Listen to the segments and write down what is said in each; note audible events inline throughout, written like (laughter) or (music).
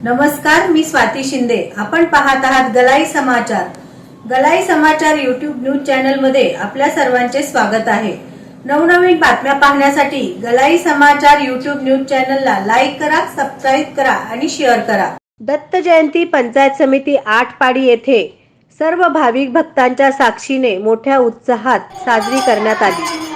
नमस्कार मी स्वाती शिंदे. आपण पाहत आहात गलाई समाचार. गलाई समाचार युट्यूब न्यूज चॅनलमध्ये आपल्या सर्वांचे स्वागत आहे. नवनवीन बातम्या पाहण्यासाठी गलाई समाचार युट्यूब न्यूज चॅनलला लाईक करा सबस्क्राईब करा आणि शेअर करा. दत्त जयंती पंचायत समिती आठ पाडी येथे सर्व भाविक भक्तांच्या साक्षीने मोठ्या उत्साहात साजरी करण्यात आली.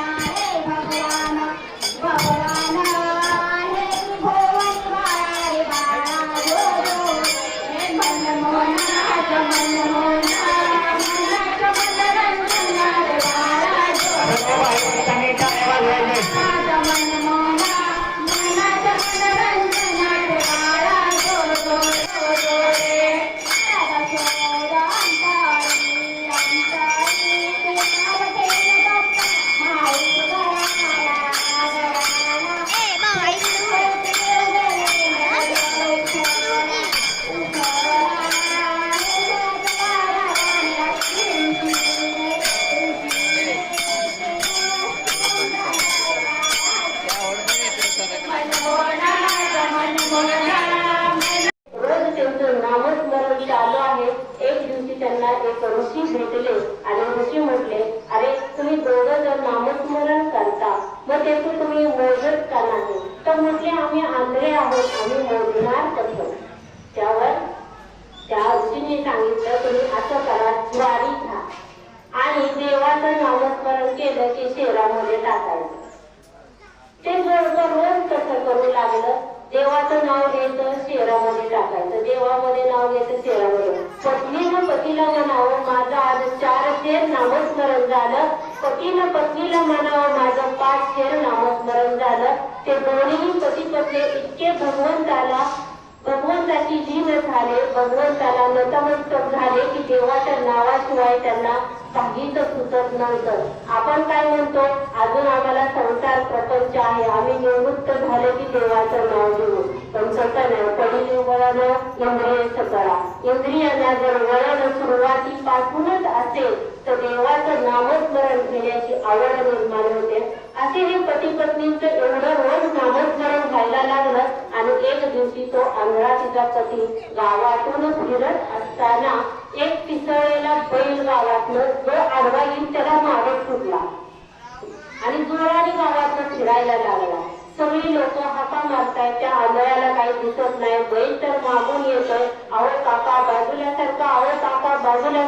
दोघं नामस्मरण करता. व त्याचे तुम्ही मोजत का नाही. तर म्हटले आम्ही आंधळे आहोत आम्ही मोजणार कसं? त्यावर त्या ऋषीने सांगितलं तुम्ही असं करा ज्वारी घ्या. आणि देवाचं नामस्मरण केलं की शेरामध्ये टाकायचं. ते जर रोज कसं करू लागलं. देवाचं नाव घ्यायचं शेरामध्ये टाकायचं. देवामध्ये नाव घ्यायचं शेरामध्ये पत्नीनं पतीला म्हणावं माझं आज चार शेर नामस्मरण झालं. पतीनं पत्नीला म्हणावं माझं पाच शेर नामस्मरण झालं. ते दोन्ही पती पत्नी इतके भगवंताला भगवंताची जीव झाले भगवंताला नतमस्तक झाले की देवाच्या नावाशिवाय त्यांना काहीच सुचत नव्हतं. आपण काय म्हणतो? अजून आम्हाला संसार प्रपंच आहे. आम्ही निवृत्त झाले की देवाचं नाव घेऊ. पण तसं नाही पडील वळण इंद्रिय सकळा. इंद्रियांना जर वळण सुरुवातीपासूनच असेल तर देवाचं नामस्मरण घेण्याची आवड निर्माण होते. असे हे पती पत्नींचं एवढं रोज नामस्मरण व्हायला लागलं आणि एक दिवशी तो आंधळा तिचा पती गावातून फिरत असताना एक पिसळलेला बैल गावातनं जो आडवा येईल त्याला मारत सुटला आणि जोराने गावातनं फिरायला लागला. सगळी लोक हाका मारतायत त्या आंधळ्याला काही दिसत नाही. बैल तर मागून येतोय. अहो काका बाजूला सरका अहो काका बाजूला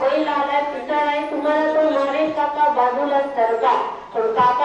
बैल आलाय पितळ आहे तुम्हाला तो मारेल काका बाजूला सरका पण काका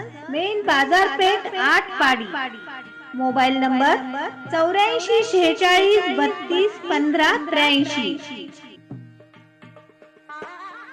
main बाजारपेठ आठ पाडी. मोबाईल नंबर चौऱ्याऐंशी शेहेचाळीस बत्तीस पंधरा त्र्याऐंशी.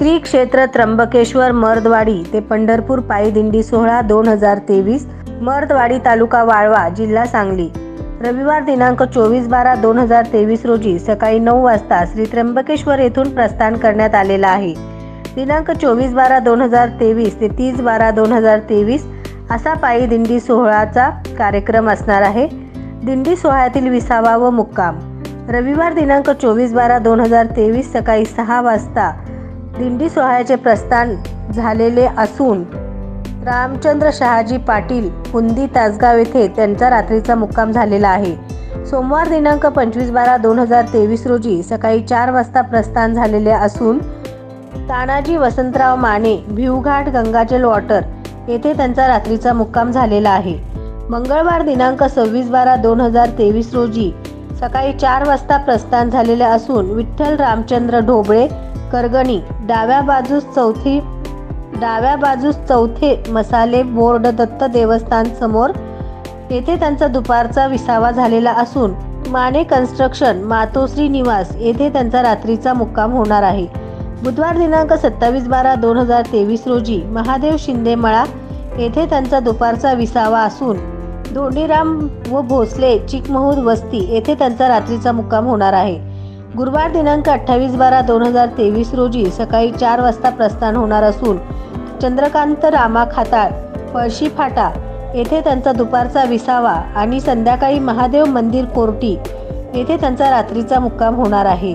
श्री क्षेत्र त्र्यंबकेश्वर मर्दवाडी ते पंढरपूर पायी दिंडी सोहळा दोन हजार तेवीस मर्दवाडी तालुका वाळवा जिल्हा सांगली. रविवार दिनांक चोवीस बारा दोन हजार तेवीस रोजी सकाळी नऊ वाजता श्री त्र्यंबकेश्वर येथून प्रस्थान करण्यात आलेला आहे. दिनांक चोवीस बारा दोन हजार तेवीस ते तीस बारा दोन हजार तेवीस असा पायी दिंडी सोहळाचा कार्यक्रम असणार आहे. दिंडी सोहळ्यातील विसावा व मुक्काम. रविवार दिनांक चोवीस बारा दोन हजार तेवीस सकाळी सहा वाजता दिंडी सोहळ्याचे प्रस्थान झालेले असून रामचंद्र शहाजी पाटील हुंदी तासगाव येथे त्यांचा रात्रीचा मुक्काम झालेला आहे. सोमवार दिनांक पंचवीस बारा दोन हजार तेवीस रोजी सकाळी चार वाजता प्रस्थान झालेले असून तानाजी वसंतराव माने भिवघाट गंगाजल वॉटर येथे त्यांचा रात्रीचा मुक्काम झालेला आहे. मंगळवार दिनांक सव्वीस बारा दोन हजार तेवीस रोजी सकाळी चार वाजता प्रस्थान झालेले असून विठ्ठल रामचंद्र ढोबळे करगणी डाव्या बाजूस चौथी डाव्या बाजूस चौथे मसाले बोर्ड दत्त देवस्थान समोर. येथे त्यांचा दुपारचा विसावा झालेला असून माने कन्स्ट्रक्शन मातोश्री निवास येथे त्यांचा रात्रीचा मुक्काम होणार आहे. बुधवार दिनांक सत्तावीस बारा दोन हजार तेवीस रोजी महादेव शिंदे मळा येथे त्यांचा दुपारचा विसावा असून धोंडीराम व भोसले चिकमहूद वस्ती येथे त्यांचा रात्रीचा मुक्काम होणार आहे. गुरुवार दिनांक अठ्ठावीस बारा दोन हजार तेवीस रोजी सकाळी चार वाजता प्रस्थान होणार असून चंद्रकांत रामा खाताळ पळशी फाटा येथे त्यांचा दुपारचा विसावा आणि संध्याकाळी महादेव मंदिर कोर्टी येथे त्यांचा रात्रीचा मुक्काम होणार आहे.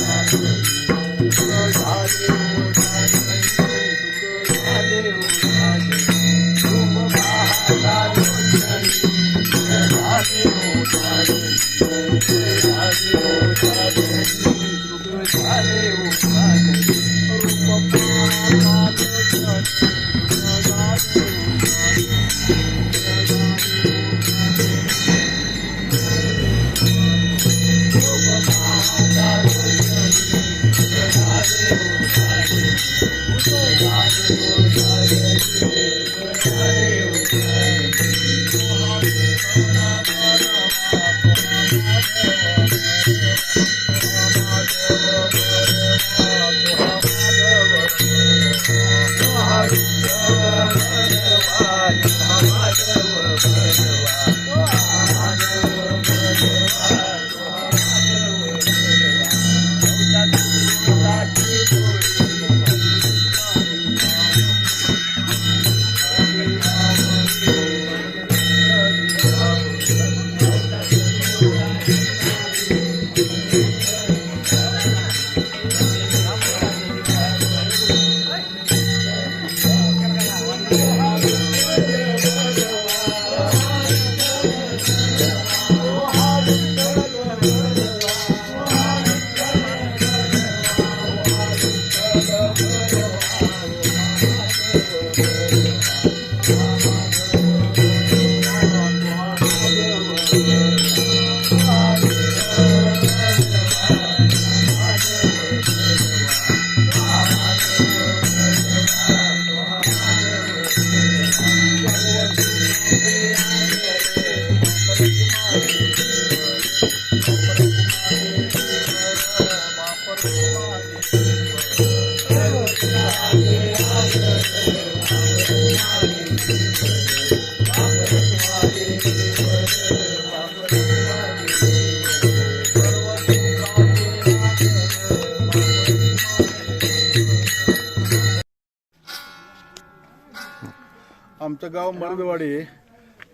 आमचं गाव मडगवाडी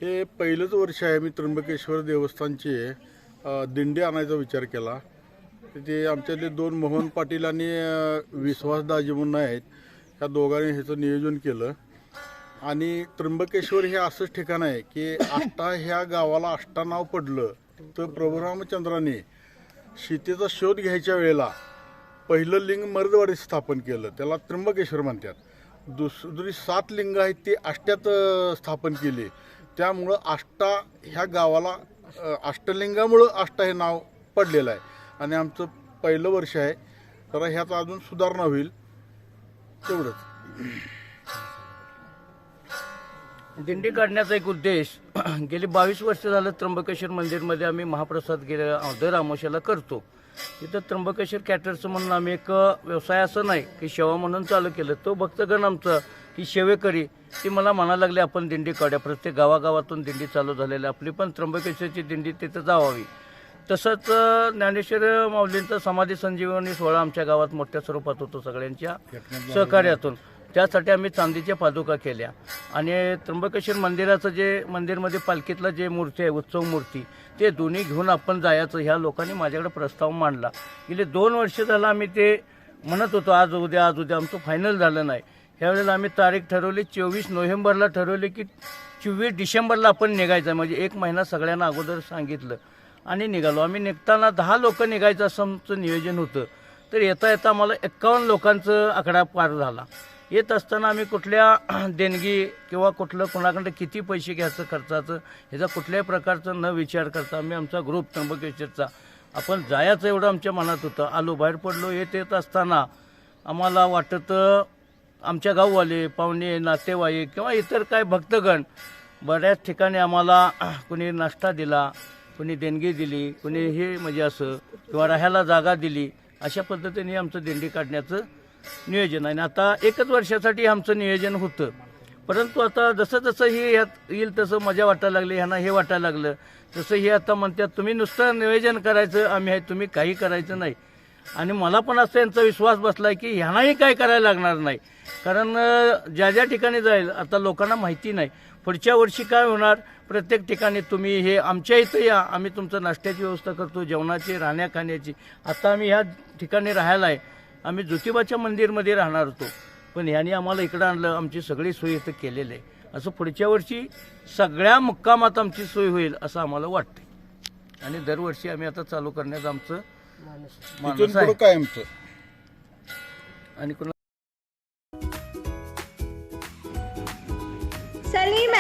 हे पहिलंच वर्ष आहे मी त्र्यंबकेश्वर देवस्थानचे दिंडी आणायचा विचार केला. ते आमच्यातले दोन मोहन पाटील आणि विश्वास दाजी म्हणून आहेत. ह्या दोघांनी ह्याचं नियोजन केलं. आणि त्र्यंबकेश्वर हे असंच ठिकाण आहे की आष्टा ह्या गावाला आष्टा नाव पडलं तर प्रभू रामचंद्राने सीतेचा शोध घ्यायच्या वेळेला पहिलं लिंग मर्दवाडी स्थापन केलं. त्याला त्र्यंबकेश्वर म्हणतात. दुसरी सात लिंग आहेत ती आष्ट्यात स्थापन केली. त्यामुळं आष्टा ह्या गावाला अष्टलिंगामुळं आष्टा हे नाव पडलेलं आहे. आणि आमचं पहिलं वर्ष आहे. तर ह्याचा अजून सुधारणा होईल. तेवढंच. दिंडी काढण्याचा एक उद्देश (clears throat) गेली बावीस वर्ष झालं त्र्यंबकेश्वर मंदिरमध्ये आम्ही महाप्रसाद गेल्या दर अमावस्याला करतो. तिथं त्र्यंबकेश्वर कॅटरचं म्हणून आम्ही एक व्यवसाय असं नाही की सेवा म्हणून चालू केलं. तो भक्तगण आमचं की शेवेकरी ती मला म्हणायला लागली आपण दिंडी काढूया. प्रत्येक गावागावातून दिंडी चालू झालेली आहे. आपली पण त्र्यंबकेश्वरची दिंडी तिथं जावावी. तसंच ज्ञानेश्वर माऊलींचा समाधी संजीवनी सोहळा आमच्या गावात मोठ्या स्वरूपात होतो सगळ्यांच्या सहकार्यातून. त्यासाठी आम्ही चांदीच्या पादुका केल्या. आणि त्र्यंबकेश्वर मंदिराचं जे मंदिरमध्ये पालखीतला जे मूर्ती आहे उत्सव मूर्ती ते दोन्ही घेऊन आपण जायचं ह्या लोकांनी माझ्याकडे प्रस्ताव मांडला. गेले दोन वर्ष झालं आम्ही ते म्हणत होतो आज उद्या आज उद्या आमचं फायनल झालं नाही. ह्यावेळेला आम्ही तारीख ठरवली चोवीस नोव्हेंबरला ठरवली की चोवीस डिसेंबरला आपण निघायचं म्हणजे एक महिना सगळ्यांना अगोदर सांगितलं. आणि निघालो. आम्ही निघताना दहा लोक निघायचं असं आमचं नियोजन होतं. तर येता येता आम्हाला एक्कावन्न लोकांचं आकडा पार झाला. येत असताना आम्ही कुठल्या (clears throat) देणगी किंवा कुठलं कोणाकडं किती पैसे घ्यायचं खर्चाचं ह्याचा कुठल्याही प्रकारचं न विचार करता आम्ही आमचा ग्रुप त्र्यंबकेश्वरचा. आपण जायचं एवढं आमच्या मनात होतं. आलो बाहेर पडलो. येत येत असताना आम्हाला वाटत आमच्या गाववाले पाहुणे नातेवाईक किंवा इतर काय भक्तगण बऱ्याच ठिकाणी आम्हाला (clears throat) कुणी नाश्ता दिला. कुणी देणगी दिली कुणी हे म्हणजे असं किंवा राहायला जागा दिली अशा पद्धतीने आमचं दिंडी काढण्याचं नियोजन आणि आता एकच वर्षासाठी आमचं नियोजन होतं. परंतु आता जसं जसं हे यात येईल तसं मजा वाटायला लागली ह्यांना हे वाटायला लागलं. तसं हे आता म्हणतात तुम्ही नुसतं नियोजन करायचं आम्ही आहे तुम्ही काही करायचं नाही. आणि मला पण असं यांचा विश्वास बसला की ह्यांनाही काय करायला लागणार नाही. कारण ज्या ज्या ठिकाणी जाईल आता लोकांना माहिती नाही. पुढच्या वर्षी काय होणार? प्रत्येक ठिकाणी तुम्ही हे आमच्या इथं या. आम्ही तुमचं नाश्त्याची व्यवस्था करतो जेवणाची राहण्या खाण्याची. आता आम्ही ह्या ठिकाणी राहायला आहे आम्ही ज्योतिबाच्या मंदिरमध्ये राहणार होतो. पण ह्यांनी आम्हाला इकडं आणलं. आमची सगळी सोय इथं केलेली आहे. असं पुढच्या वर्षी सगळ्या मुक्कामात आमची सोय होईल असं आम्हाला वाटतं आणि दरवर्षी आम्ही आता चालू करण्याचं आमचं पुढं आहे. कायमचं? आणि कुणा